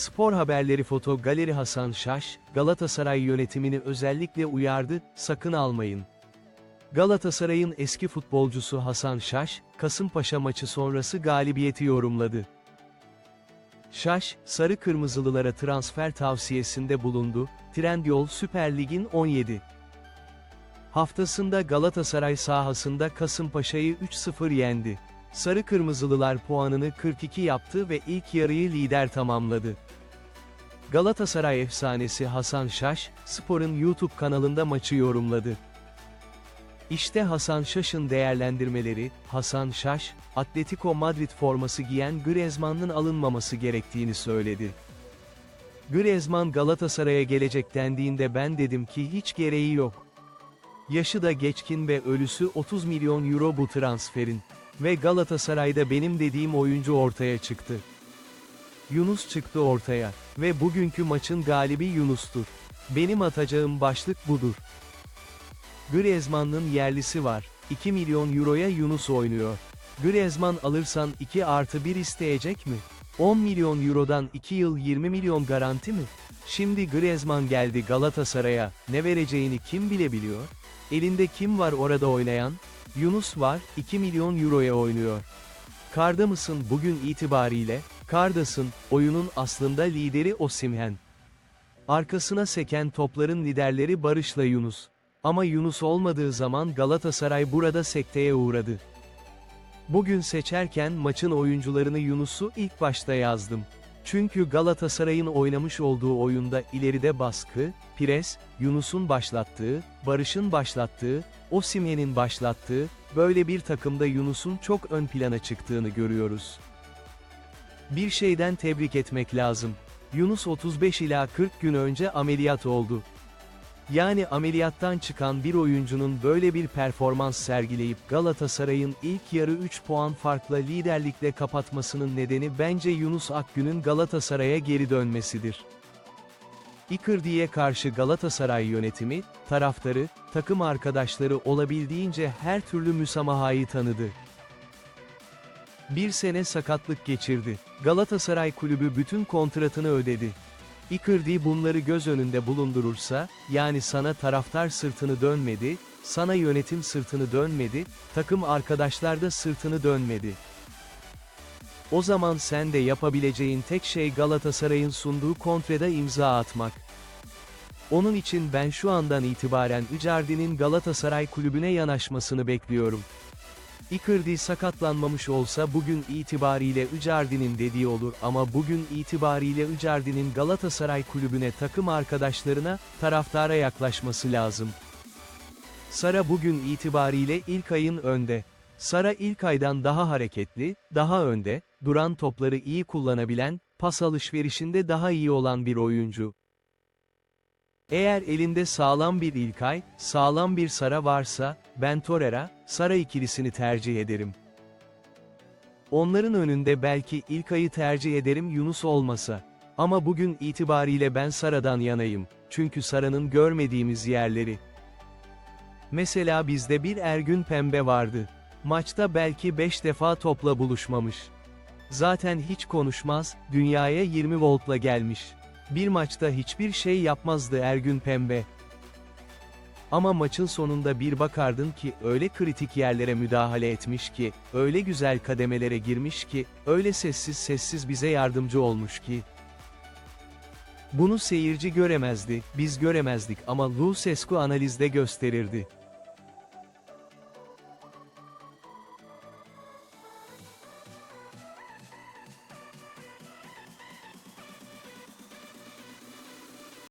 Spor haberleri foto galeri Hasan Şaş, Galatasaray yönetimini özellikle uyardı, sakın almayın. Galatasaray'ın eski futbolcusu Hasan Şaş, Kasımpaşa maçı sonrası galibiyeti yorumladı. Şaş, Sarı Kırmızılılara transfer tavsiyesinde bulundu, Trendyol Süper Lig'in 17. Haftasında Galatasaray sahasında Kasımpaşa'yı 3-0 yendi. Sarı Kırmızılılar puanını 42 yaptı ve ilk yarıyı lider tamamladı. Galatasaray efsanesi Hasan Şaş, Spor'un YouTube kanalında maçı yorumladı. İşte Hasan Şaş'ın değerlendirmeleri, Hasan Şaş, Atletico Madrid forması giyen Griezmann'ın alınmaması gerektiğini söyledi. Griezmann Galatasaray'a gelecek dendiğinde ben dedim ki hiç gereği yok. Yaşı da geçkin ve ölüsü 30 milyon euro bu transferin. Ve Galatasaray'da benim dediğim oyuncu ortaya çıktı. Yunus çıktı ortaya. Ve bugünkü maçın galibi Yunus'tur. Benim atacağım başlık budur. Griezmann'ın yerlisi var. 2 milyon euroya Yunus oynuyor. Griezmann alırsan 2 artı 1 isteyecek mi? 10 milyon eurodan 2 yıl 20 milyon garanti mi? Şimdi Griezmann geldi Galatasaray'a, ne vereceğini kim bilebiliyor? Elinde kim var orada oynayan? Yunus var, 2 milyon euroya oynuyor. Karda mısın bugün itibariyle? Kardasın, oyunun aslında lideri Osimhen. Arkasına seken topların liderleri Barış'la Yunus. Ama Yunus olmadığı zaman Galatasaray burada sekteye uğradı. Bugün seçerken maçın oyuncularını Yunus'u ilk başta yazdım. Çünkü Galatasaray'ın oynamış olduğu oyunda ileride baskı, pres, Yunus'un başlattığı, Barış'ın başlattığı, Osimhen'in başlattığı, böyle bir takımda Yunus'un çok ön plana çıktığını görüyoruz. Bir şeyden tebrik etmek lazım. Yunus 35 ila 40 gün önce ameliyat oldu. Yani ameliyattan çıkan bir oyuncunun böyle bir performans sergileyip Galatasaray'ın ilk yarı 3 puan farkla liderlikle kapatmasının nedeni bence Yunus Akgün'ün Galatasaray'a geri dönmesidir. Icardi'ye karşı Galatasaray yönetimi, taraftarı, takım arkadaşları olabildiğince her türlü müsamahayı tanıdı. Bir sene sakatlık geçirdi. Galatasaray kulübü bütün kontratını ödedi. Icardi bunları göz önünde bulundurursa, yani sana taraftar sırtını dönmedi, sana yönetim sırtını dönmedi, takım arkadaşlar da sırtını dönmedi. O zaman sen de yapabileceğin tek şey Galatasaray'ın sunduğu kontrada imza atmak. Onun için ben şu andan itibaren Icardi'nin Galatasaray kulübüne yanaşmasını bekliyorum. Icardi sakatlanmamış olsa bugün itibariyle Icardi'nin dediği olur ama bugün itibariyle Icardi'nin Galatasaray kulübüne takım arkadaşlarına, taraftara yaklaşması lazım. Sara bugün itibariyle ilk ayın önde. Sara ilk aydan daha hareketli, daha önde, duran topları iyi kullanabilen, pas alışverişinde daha iyi olan bir oyuncu. Eğer elinde sağlam bir İlkay, sağlam bir Sara varsa, ben Torreira, Sara ikilisini tercih ederim. Onların önünde belki İlkay'ı tercih ederim Yunus olmasa. Ama bugün itibariyle ben Sara'dan yanayım. Çünkü Sara'nın görmediğimiz yerleri. Mesela bizde bir Ergün Pembe vardı. Maçta belki 5 defa topla buluşmamış. Zaten hiç konuşmaz, dünyaya 20 voltla gelmiş. Bir maçta hiçbir şey yapmazdı Ergün Pembe. Ama maçın sonunda bir bakardın ki öyle kritik yerlere müdahale etmiş ki, öyle güzel kademelere girmiş ki, öyle sessiz sessiz bize yardımcı olmuş ki. Bunu seyirci göremezdi, biz göremezdik ama Lucescu analizde gösterirdi.